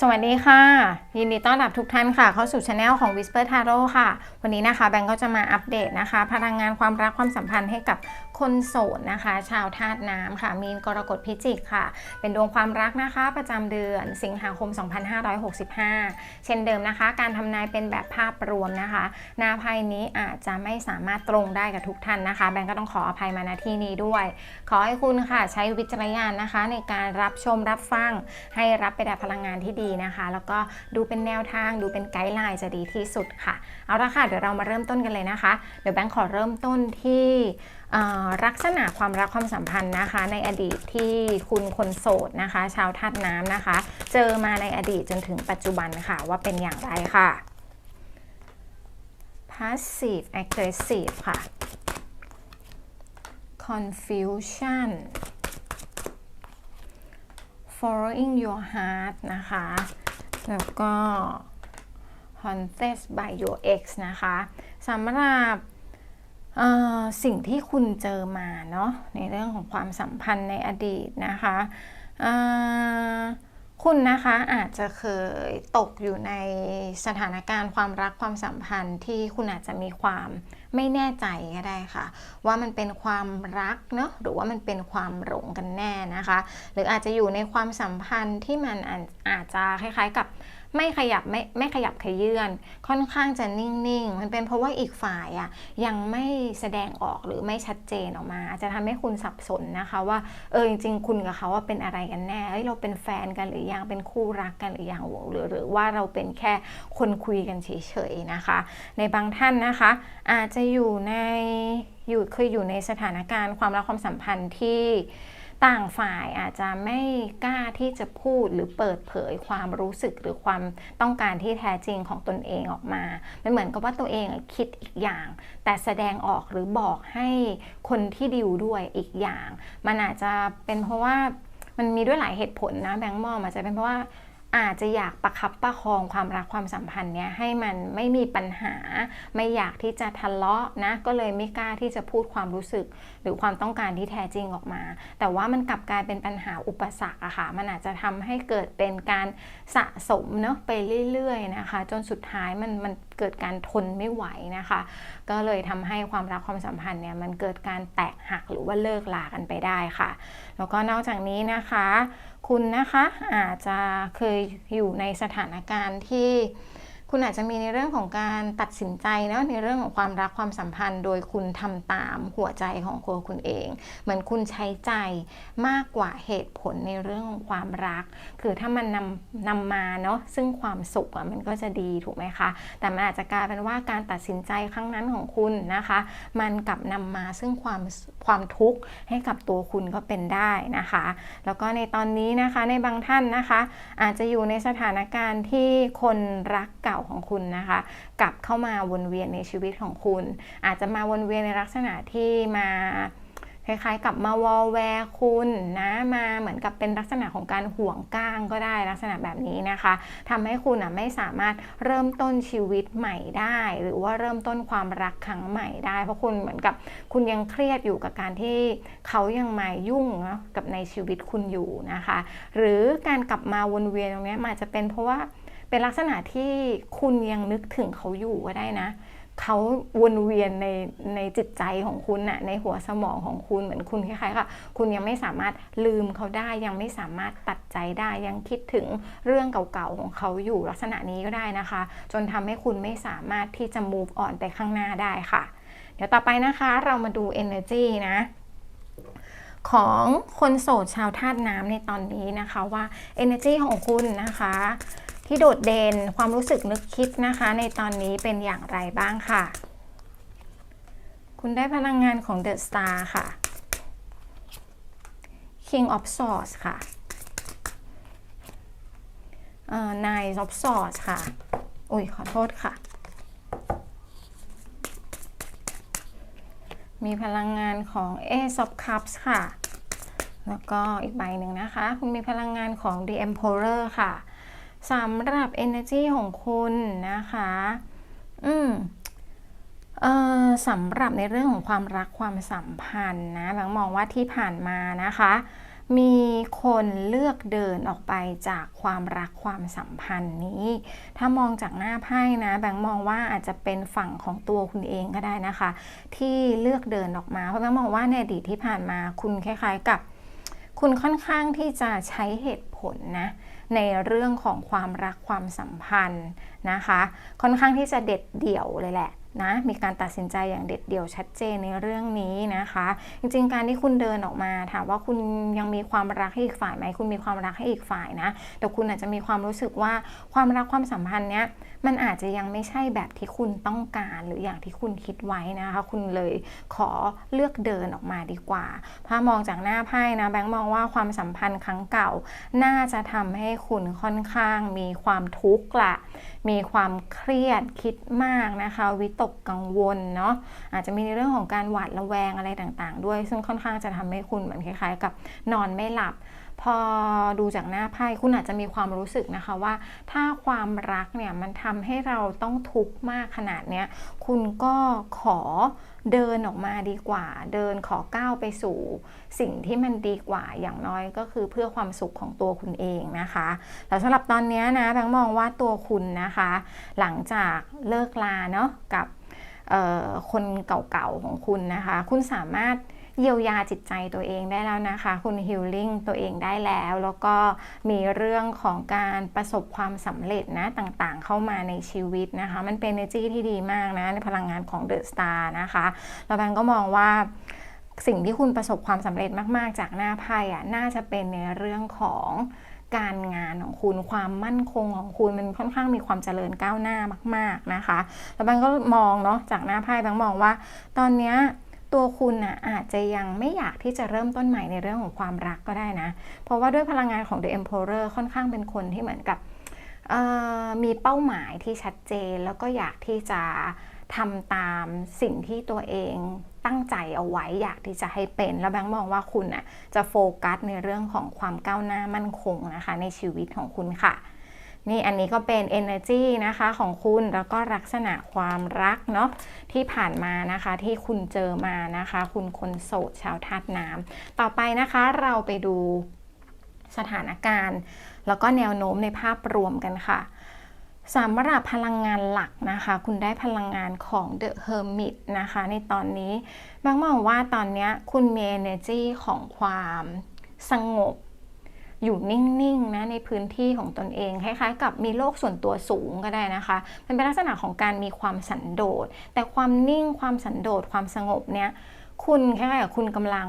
สวัสดีค่ะ ยินดีต้อนรับทุกท่านค่ะ เข้าสู่ช anel ของ Whisper Tarot ค่ะ วันนี้นะคะแบงก์ก็จะมาอัปเดตนะคะ พลังงานความรักความสัมพันธ์ให้กับคนโสดนะคะ ชาวธาตุน้ำค่ะ มีนกรกฎพิจิกค่ะ เป็นดวงความรักนะคะ ประจำเดือนสิงหาคม 2565 เช่นเดิมนะคะ การทำนายเป็นแบบภาพรวมนะคะหน้าไพ่นี้อาจจะไม่สามารถตรงได้กับทุกท่านนะคะ แบงก์ก็ต้องขออภัยมาณที่นี้ด้วย ขอให้คุณค่ะใช้วิจารณญาณนะคะ ในการรับชมรับฟัง ให้รับไปแต่พลังงานที่ดีนะคะ แล้วก็ดูเป็นแนวทางดูเป็นไกด์ไลน์จะดีที่สุดค่ะ เอาละค่ะเดี๋ยวเรามาเริ่มต้นกันเลยนะคะ เดี๋ยวแบงค์ขอเริ่มต้นที่ ลักษณะความรักความสัมพันธ์นะคะ ในอดีตที่คุณคนโสดนะคะ ชาวธาตุน้ำนะคะ เจอมาในอดีตจนถึงปัจจุบันค่ะ ว่าเป็นอย่างไรค่ะ passive aggressive ค่ะ confusion following your heart นะคะ แล้วก็ haunted by your ex นะคะสำหรับ สิ่งที่คุณเจอมาเนาะในเรื่องของความสัมพันธ์ในอดีตนะคะคุณนะคะอาจจะเคยตกอยู่ในสถานการณ์ความรักความสัมพันธ์ที่คุณอาจจะมีความไม่แน่ใจก็ได้ค่ะ ว่ามันเป็นความรักเนาะหรือว่ามันเป็นความหลงกันแน่นะคะ หรืออาจจะอยู่ในความสัมพันธ์ที่มันอาจจะคล้ายๆกับ ไม่ขยับไม่ไม่ขยับขยื่นค่อนข้างจะนิ่งๆ มันเป็นเพราะว่าอีกฝ่ายอะยังไม่แสดงออกหรือไม่ชัดเจนออกมา อาจจะทำให้คุณสับสนนะคะว่าเออจริงๆ คุณกับเขาว่าเป็นอะไรกันแน่เอ้ยเราเป็นแฟนกันหรือยังเป็นคู่รักกันหรือยังหรือหรือว่าเราเป็นแค่คนคุยกันเฉยๆนะคะ ในบางท่านนะคะ อาจจะอยู่ในอยู่เคยอยู่ในสถานการณ์ความรักความสัมพันธ์ที่ ต่างฝ่ายอาจจะไม่กล้าที่จะพูดหรือเปิดเผยความรู้สึกหรือความต้องการที่แท้จริงของตนเองออกมา มันเหมือนกับว่าตัวเองคิดอีกอย่าง แต่แสดงออกหรือบอกให้คนที่ดิวด้วยอีกอย่าง มันอาจจะเป็นเพราะว่ามันมีด้วยหลายเหตุผลนะแบงค์มองอาจจะเป็นเพราะว่า อาจจะอยากประคับประคองความรักความสัมพันธ์เนี้ยให้มันไม่มีปัญหา ไม่อยากที่จะทะเลาะนะ ก็เลยไม่กล้าที่จะพูดความรู้สึก หรือความต้องการที่แท้จริงออกมา แต่ว่ามันกลับกลายเป็นปัญหาอุปสรรคอะค่ะ มันอาจจะทำให้เกิดเป็นการสะสมเนาะไปเรื่อยๆนะคะ จนสุดท้ายมันมันเกิดการทนไม่ไหวนะคะ ก็เลยทำให้ความรักความสัมพันธ์เนี่ยมันเกิดการแตกหักหรือว่าเลิกลากันไปได้ค่ะ แล้วก็นอกจากนี้นะคะ คุณนะคะอาจจะเคยอยู่ในสถานการณ์ที่ คุณอาจจะมีในเรื่องของการตัดสินใจเนาะในเรื่องของความรักความสัมพันธ์ โดยคุณทำตามหัวใจของตัวคุณเอง เหมือนคุณใช้ใจมากกว่าเหตุผลในเรื่องของความรัก คือถ้ามันนำนำมาเนาะซึ่งความสุขอะมันก็จะดีถูกไหมคะ แต่มันอาจจะกลายเป็นว่าการตัดสินใจครั้งนั้นของคุณนะคะ มันกลับนำมาซึ่งความความทุกข์ให้กับตัวคุณก็เป็นได้นะคะ แล้วก็ในตอนนี้นะคะในบางท่านนะคะ อาจจะอยู่ในสถานการณ์ที่คนรักเก่าของคุณนะคะ กลับเข้ามาวนเวียนในชีวิตของคุณ อาจจะมาวนเวียนในลักษณะที่มาคล้ายๆกับมาวอลแวร์คุณนะมาเหมือนกับเป็นลักษณะของการห่วงก้างก็ได้ลักษณะแบบนี้นะคะทำให้คุณอะไม่สามารถเริ่มต้นชีวิตใหม่ได้ หรือว่าเริ่มต้นความรักครั้งใหม่ได้ เพราะคุณเหมือนกับคุณยังเครียดอยู่กับการที่เขายังมายุ่งนะกับในชีวิตคุณอยู่นะคะ หรือการกลับมาวนเวียนตรงนี้อาจจะเป็นเพราะว่า เป็นลักษณะที่คุณยังนึกถึงเขาอยู่ก็ได้นะเขาวนเวียนในในจิตใจของคุณน่ะในหัวสมองของคุณเหมือนคุณคล้ายๆกับคุณยังไม่สามารถลืมเขาได้ ยังไม่สามารถตัดใจได้ ยังคิดถึงเรื่องเก่าๆของเขาอยู่ลักษณะนี้ก็ได้นะคะ จนทำให้คุณไม่สามารถที่จะ move on ไปข้างหน้าได้ค่ะ เดี๋ยวต่อไปนะคะเรามาดู energy นะของคนโสดชาวธาตุน้ำในตอนนี้นะคะว่า energy ของคุณนะคะ ที่โดดเด่นความรู้สึกนึกคิดนะคะ ในตอนนี้เป็นอย่างไรบ้างค่ะ คุณได้พลังงานของ The Star ค่ะ King of Swords ค่ะเอ่อ Nine of Swords ค่ะ อุ้ยขอโทษค่ะ มีพลังงานของ Ace of Cups ค่ะ แล้วก็อีกใบหนึ่งนะคะ คุณมีพลังงานของ The Emperor ค่ะ สำหรับ energy ของคุณนะคะ อืมเอ่อสำหรับในเรื่องของความรักความสัมพันธ์นะแบงค์มองว่าที่ผ่านมานะคะ มีคนเลือกเดินออกไปจากความรักความสัมพันธ์นี้ ถ้ามองจากหน้าไพ่นะ แบงค์มองว่าอาจจะเป็นฝั่งของตัวคุณเองก็ได้นะคะ ที่เลือกเดินออกมา เพราะแบงค์มองว่าในอดีตที่ผ่านมาคุณคล้าย ๆ กับ คุณค่อนข้างที่จะใช้เหตุผลนะ ในเรื่องของความรักความสัมพันธ์นะคะ ค่อนข้างที่จะเด็ดเดี่ยวเลยแหละ นะมีการตัดสินใจอย่างเด็ดเดี่ยวชัดเจนในเรื่องนี้นะคะ จริงๆ การที่คุณเดินออกมาถามว่าคุณยังมีความรักให้อีกฝ่ายไหมคุณมีความรักให้อีกฝ่ายนะ แต่คุณอาจจะมีความรู้สึกว่าความรักความสัมพันธ์เนี้ยมันอาจจะยังไม่ใช่แบบที่คุณต้องการหรืออย่างที่คุณคิดไว้นะคะ คุณเลยขอเลือกเดินออกมาดีกว่าถ้ามองจากหน้าไพ่นะแบงค์มองว่าความสัมพันธ์ครั้งเก่า น่าจะทำให้คุณค่อนข้างมีความทุกข์ละ มีความเครียดคิดมากนะคะ วิตกกังวลเนาะอาจจะมีในเรื่องของการหวาดระแวงอะไรต่างๆ ด้วย ซึ่งค่อนข้างจะทำให้คุณเหมือนคล้ายๆ กับนอนไม่หลับ พอดูจากหน้าไพ่คุณอาจจะมีความรู้สึกนะคะว่า ถ้าความรักเนี่ยมันทำให้เราต้องทุกข์มากขนาดเนี้ยคุณก็ขอ เดินออกมาดีกว่า เดินขอก้าวไปสู่สิ่งที่มันดีกว่าอย่างน้อยก็คือเพื่อความสุขของตัวคุณเองนะคะแล้วสำหรับตอนนี้นะแบงค์มองว่าตัวคุณนะคะ หลังจากเลิกลาเนาะกับคนเก่าๆของคุณนะคะ คุณสามารถ เยียวยาจิตใจตัวเองได้แล้วนะคะ คุณฮิลลิ่งตัวเองได้แล้ว แล้วก็มีเรื่องของการประสบความสำเร็จนะต่างๆ เข้ามาในชีวิตนะคะ มันเป็น energy ที่ดีมากนะในพลังงานของเดอะสตาร์นะคะแล้วแบงก็มองว่าสิ่งที่คุณประสบความสำเร็จมาก ๆ จากหน้าไพ่อะน่าจะเป็นในเรื่องของการงานของคุณความมั่นคงของคุณมันค่อนข้างมีความเจริญก้าวหน้ามาก ๆนะคะ แล้วบางก็มองเนาะจากหน้าไพ่บางมองว่า ตอนเนี้ย ตัวคุณอะอาจจะยังไม่อยากที่จะเริ่มต้นใหม่ในเรื่องของความรักก็ได้นะ เพราะว่าด้วยพลังงานของ The Emperor ค่อนข้างเป็นคนที่เหมือนกับมีเป้าหมายที่ชัดเจน แล้วก็อยากที่จะทำตามสิ่งที่ตัวเองตั้งใจเอาไว้อยากที่จะให้เป็น แล้วแบงค์มองว่าคุณน่ะจะโฟกัสในเรื่องของความก้าวหน้ามั่นคงนะคะในชีวิตของคุณค่ะ นี่อันนี้ก็เป็น energy นะคะของคุณแล้วก็ลักษณะความรักเนาะที่ผ่านมานะคะที่คุณเจอมานะคะ คุณคนโสดชาวธาตุน้ำต่อไปนะคะเราไปดูสถานการณ์ แล้วก็แนวโน้มในภาพรวมกันค่ะสำหรับพลังงานหลักนะคะ คุณได้พลังงานของ The Hermit นะคะ ในตอนนี้บางมองว่าตอนนี้คุณมี energy ของความสงบ อยู่นิ่งๆนะในพื้นที่ของตนเองคล้ายๆ กับมีโลกส่วนตัวสูงก็ได้นะคะมันเป็นลักษณะของการมีความสันโดษ แต่ความนิ่งความสันโดษความสงบเนี้ยคุณแค่กับคุณกำลัง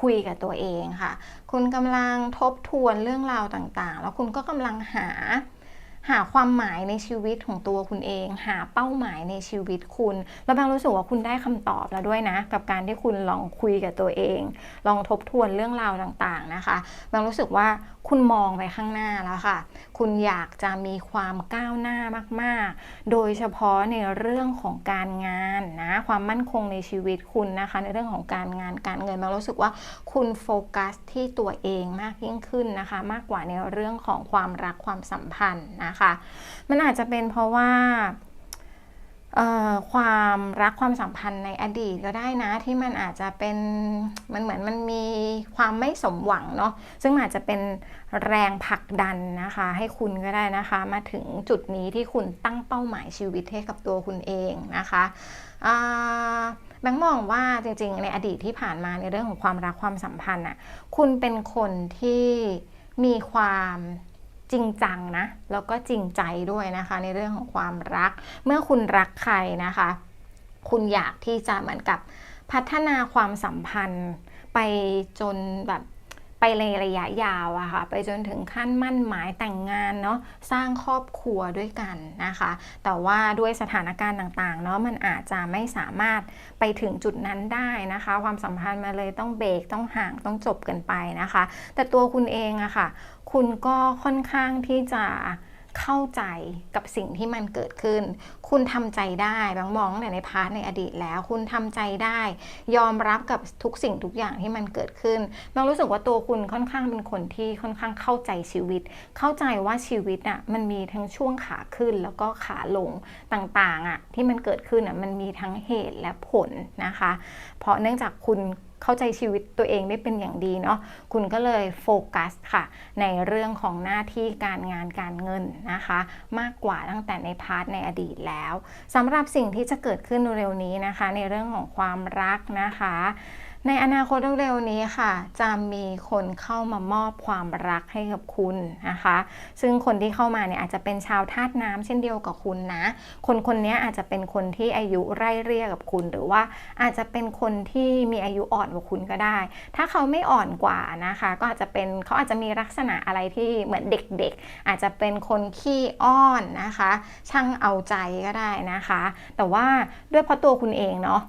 คุยกับตัวเองค่ะ คุณกำลังทบทวนเรื่องราวต่างๆ แล้วคุณก็กำลังหา หาความหมายในชีวิตของตัวคุณเอง หาเป้าหมายในชีวิตคุณ แล้วบางรู้สึกว่าคุณได้คำตอบแล้วด้วยนะ กับการที่คุณลองคุยกับตัวเอง ลองทบทวนเรื่องราวต่างๆนะคะ บางรู้สึกว่าคุณมองไปข้างหน้าแล้วค่ะ คุณอยากจะมีความก้าวหน้ามากๆ โดยเฉพาะในเรื่องของการงานนะ ความมั่นคงในชีวิตคุณนะคะ ในเรื่องของการงานการเงินบางรู้สึกว่าคุณโฟกัสที่ตัวเองมากยิ่งขึ้นนะคะ มากกว่าในเรื่องของความรักความสัมพันธ์นะคะมันอาจจะเป็นเพราะว่าความรักความสัมพันธ์ในอดีตก็ได้นะที่มันอาจจะเป็นมันเหมือนมันมีความไม่สมหวังเนาะซึ่งอาจจะเป็นแรงผลักดันนะคะ ให้คุณก็ได้นะคะ มาถึงจุดนี้ที่คุณตั้งเป้าหมายชีวิตให้กับตัวคุณเองนะคะแบงค์มองว่าจริงๆ ในอดีตที่ผ่านมาในเรื่องของความรักความสัมพันธ์อะคุณเป็นคนที่มีความ จริงจังนะ แล้วก็จริงใจด้วยนะคะ ในเรื่องของความรัก เมื่อคุณรักใครนะคะ คุณอยากที่จะเหมือนกับพัฒนาความสัมพันธ์ไปจนแบบ ไปในระยะยาวอะค่ะไปจนถึงขั้นมั่นหมายแต่งงานเนาะสร้างครอบครัวด้วยกันนะคะ แต่ว่าด้วยสถานการณ์ต่างๆเนาะมันอาจจะไม่สามารถไปถึงจุดนั้นได้นะคะ ความสัมพันธ์มาเลยต้องเบรกต้องห่างต้องจบกันไปนะคะ แต่ตัวคุณเองอะค่ะ คุณก็ค่อนข้างที่จะเข้าใจกับสิ่งที่มันเกิดขึ้น คุณทำใจได้บางมองแต่ในพาร์ทในอดีตแล้ว คุณทำใจได้ ยอมรับกับทุกสิ่งทุกอย่างที่มันเกิดขึ้นบางรู้สึกว่าตัวคุณค่อนข้างเป็นคนที่ค่อนข้างเข้าใจชีวิต เข้าใจว่าชีวิตอะมันมีทั้งช่วงขาขึ้นแล้วก็ขาลงต่างๆอะที่มันเกิดขึ้นอะมันมีทั้งเหตุและผลนะคะ เพราะเนื่องจากคุณเข้าใจชีวิตตัวเองได้เป็นอย่างดีเนาะ คุณก็เลยโฟกัสค่ะ ในเรื่องของหน้าที่การงานการเงินนะคะ มากกว่าตั้งแต่ในพาร์ทในอดีตแล้วสำหรับสิ่งที่จะเกิดขึ้นเร็วนี้นะคะ ในเรื่องของความรักนะคะ ในอนาคตเร็วๆนี้ค่ะ จะมีคนเข้ามามอบความรักให้กับคุณนะคะ ซึ่งคนที่เข้ามาเนี่ยอาจจะเป็นชาวธาตุน้ำเช่นเดียวกับคุณนะ คนคนนี้อาจจะเป็นคนที่อายุไร่เรียกกับคุณ หรือว่าอาจจะเป็นคนที่มีอายุอ่อนกว่าคุณก็ได้ ถ้าเขาไม่อ่อนกว่านะคะ ก็อาจจะเป็นเขาอาจจะมีลักษณะอะไรที่เหมือนเด็กๆ อาจจะเป็นคนขี้อ้อนนะคะ ช่างเอาใจก็ได้นะคะ แต่ว่าด้วยเพราะตัวคุณเองเนาะ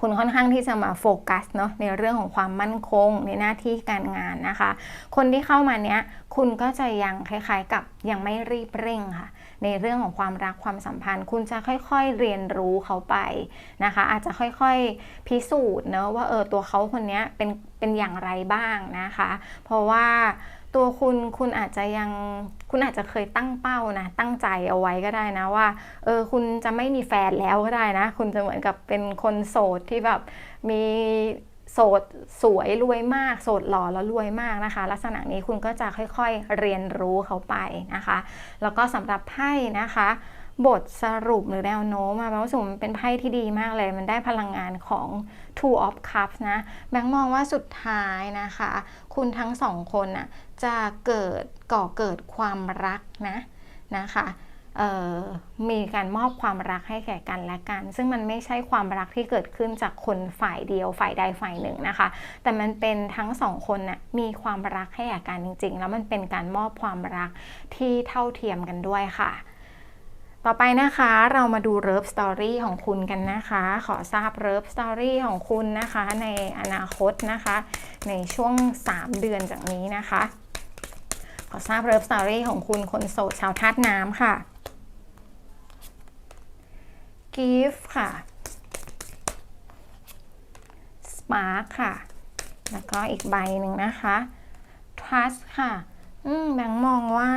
คุณค่อนข้างที่จะมาโฟกัสเนาะในเรื่องของความมั่นคงในหน้าที่การงานนะคะ คนที่เข้ามาเนี้ยคุณก็จะยังคล้ายๆกับยังไม่รีบเร่งค่ะ ในเรื่องของความรักความสัมพันธ์ คุณจะค่อยๆเรียนรู้เขาไปนะคะ อาจจะค่อยๆพิสูจน์เนาะว่าเออตัวเขาคนนี้เป็นเป็นอย่างไรบ้างนะคะ เพราะว่า ตัวคุณคุณอาจจะยังคุณอาจจะเคยตั้งเป้านะตั้งใจเอาไว้ก็ได้นะว่าเออคุณจะไม่มีแฟนแล้วก็ได้นะ คุณจะเหมือนกับเป็นคนโสดที่แบบมีโสดสวยรวยมาก โสดหล่อแล้วรวยมากนะคะ ลักษณะนี้คุณก็จะค่อยๆเรียนรู้เขาไปนะคะ แล้วก็สำหรับไพ่นะคะ บทสรุปหรือแนวโน้มมาแปลว่าสมมันเป็นไพ่ที่ดีมากเลย มันได้พลังงานของ Two of Cups นะ แบงค์มองว่าสุดท้ายนะคะ คุณทั้งสองคนน่ะจะเกิดก่อเกิดความรักนะนะคะมีการมอบความรักให้แก่กันและกัน ซึ่งมันไม่ใช่ความรักที่เกิดขึ้นจากคนฝ่ายเดียวฝ่ายใดฝ่ายหนึ่งนะคะ แต่มันเป็นทั้งสองคนน่ะมีความรักให้แก่กันจริง ๆ แล้วมันเป็นการมอบความรักที่เท่าเทียมกันด้วยค่ะ ต่อไปนะคะเรามาดูเลิฟสตอรี่ของคุณกันนะคะ ขอทราบเลิฟสตอรี่ของคุณนะคะ ในอนาคตนะคะ ในช่วง 3 เดือนจากนี้นะคะ ขอทราบเลิฟสตอรี่ของคุณคนโสดชาวธาตุน้ำค่ะกิฟค่ะสปาร์คค่ะ แล้วก็อีกใบหนึ่งนะคะ trust ค่ะ อืมแบงมองว่า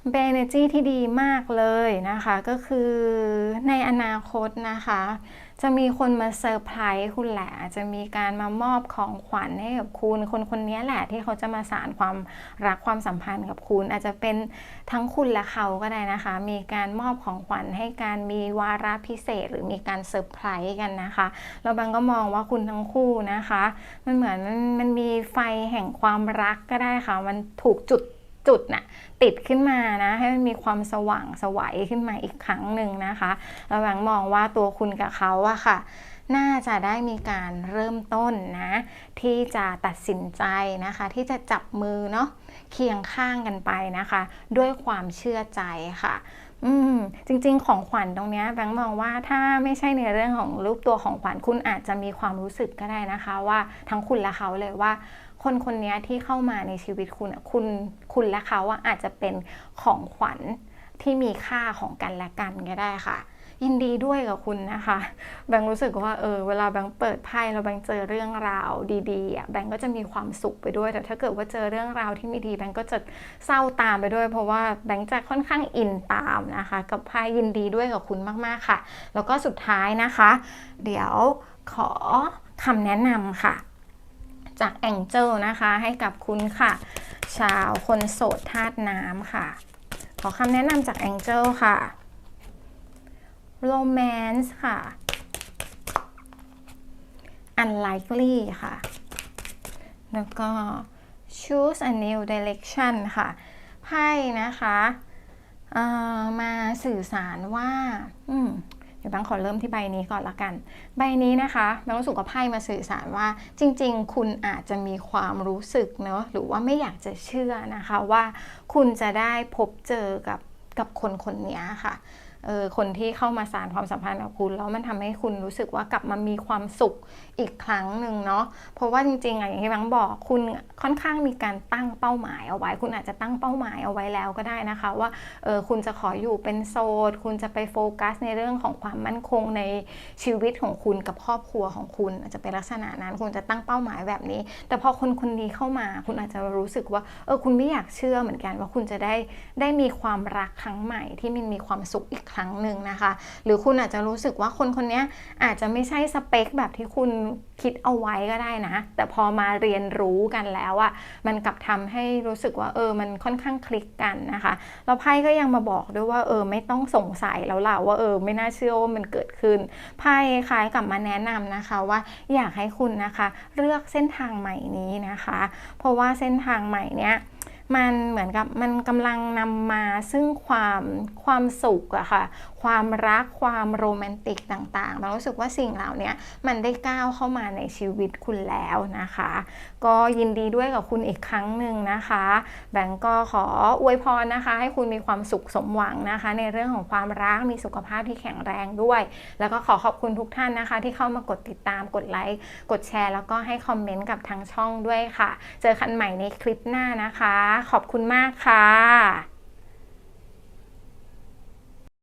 เป็น energy ที่ดีมากเลยนะคะ ก็คือในอนาคตนะคะ จะมีคนมาเซอร์ไพรส์คุณแหละ จะมีการมามอบของขวัญให้กับคุณ คนคนนี้แหละที่เขาจะมาสารความรักความสัมพันธ์กับคุณ อาจจะเป็นทั้งคุณและเขาก็ได้นะคะ มีการมอบของขวัญให้การมีวาระพิเศษ หรือมีการเซอร์ไพรส์กันนะคะเราบางก็มองว่าคุณทั้งคู่นะคะ มันเหมือนมันมีไฟแห่งความรักก็ได้ค่ะ มันถูกจุด จุดน่ะติดขึ้นมานะให้มันมีความสว่างสวัยขึ้นมาอีกครั้งหนึ่งนะคะเราแบงมองว่าตัวคุณกับเขาอะค่ะ น่าจะได้มีการเริ่มต้นนะ ที่จะตัดสินใจนะคะ ที่จะจับมือเนาะเคียงข้างกันไปนะคะ ด้วยความเชื่อใจค่ะอืมจริงๆของขวัญตรงนี้แบงค์มองว่าถ้าไม่ใช่ในเรื่องของรูปตัวของขวัญคุณอาจจะมีความรู้สึกก็ได้นะคะ ว่าทั้งคุณและเขาเลยว่า คนคนนี้ที่เข้ามาในชีวิตคุณคุณคุณและเขาว่าอาจจะเป็นของขวัญที่มีค่าของกันและกันก็ได้ค่ะ ยินดีด้วยกับคุณนะคะ แบงค์รู้สึกว่าเออเวลาแบงค์เปิดไพ่แล้วแบงค์เจอเรื่องราวดีๆอะแบงค์ก็จะมีความสุขไปด้วย แต่ถ้าเกิดว่าเจอเรื่องราวที่ไม่ดีแบงค์ก็จะเศร้าตามไปด้วย เพราะว่าแบงค์จะค่อนข้างอินตามนะคะ กับไพ่ยินดีด้วยกับคุณมากๆค่ะ แล้วก็สุดท้ายนะคะ เดี๋ยวขอคำแนะนำค่ะ จากแองเจิลนะคะ ให้กับคุณค่ะ ชาวคนโสดธาตุน้ำค่ะ ขอคำแนะนำจากแองเจิลค่ะ romance ค่ะ unlikely ค่ะ แล้วก็ choose a new direction ค่ะ ไพ่นะคะ มาสื่อสารว่า อืม เดี๋ยวบางขอเริ่มที่ใบนี้ก่อนละกัน ใบนี้นะคะแบงรู้สึกว่าไพ่มาสื่อสารว่า จริง ๆ คุณอาจจะมีความรู้สึกเนาะหรือว่าไม่อยากจะเชื่อนะคะว่า คุณจะได้พบเจอกับกับคนคนนี้ค่ะ คนที่เข้ามาสารความสัมพันธ์กับคุณแล้วมันทำให้คุณรู้สึกว่ากลับมามีความสุขอีกครั้งหนึ่งเนาะเพราะว่าจริงๆอะอย่างที่บังบอกคุณค่อนข้างมีการตั้งเป้าหมายเอาไว้ คุณอาจจะตั้งเป้าหมายเอาไว้แล้วก็ได้นะคะ ว่าเออคุณจะขออยู่เป็นโสดคุณจะไปโฟกัสในเรื่องของความมั่นคงในชีวิตของคุณกับครอบครัวของคุณ อาจจะเป็นลักษณะนั้นคุณจะตั้งเป้าหมายแบบนี้ แต่พอคนคนนี้เข้ามา คุณอาจจะรู้สึกว่าเออคุณไม่อยากเชื่อเหมือนกันว่าคุณจะได้ได้มีความรักครั้งใหม่ที่มันมีความสุขอีกครั้งหนึ่งนะคะ หรือคุณอาจจะรู้สึกว่าคนคนนี้อาจจะไม่ใช่สเปคแบบที่คุณคิดเอาไว้ก็ได้นะ แต่พอมาเรียนรู้กันแล้วอะมันกลับทำให้รู้สึกว่าเออมันค่อนข้างคลิกกันนะคะแล้วไพ่ก็ยังมาบอกด้วยว่าเออไม่ต้องสงสัยแล้วล่ะว่าเออไม่น่าเชื่อว่ามันเกิดขึ้นไพ่คล้ายกับมาแนะนำนะคะว่าอยากให้คุณนะคะ เลือกเส้นทางใหม่นี้นะคะ เพราะว่าเส้นทางใหม่เนี้ย มันเหมือนกับมันกำลังนำมาซึ่งความความสุขอะค่ะความรักความโรแมนติกต่างๆ เรารู้สึกว่าสิ่งเหล่านี้มันได้ก้าวเข้ามาในชีวิตคุณแล้วนะคะ ก็ยินดีด้วยกับคุณอีกครั้งหนึ่งนะคะ แบงก์ก็ขออวยพรนะคะ ให้คุณมีความสุขสมหวังนะคะ ในเรื่องของความรักมีสุขภาพที่แข็งแรงด้วย แล้วก็ขอขอบคุณทุกท่านนะคะ ที่เข้ามากดติดตามกดไลค์กดแชร์ แล้วก็ให้คอมเมนต์กับทางช่องด้วยค่ะ เจอกันใหม่ในคลิปหน้านะคะ ขอบคุณมากค่ะ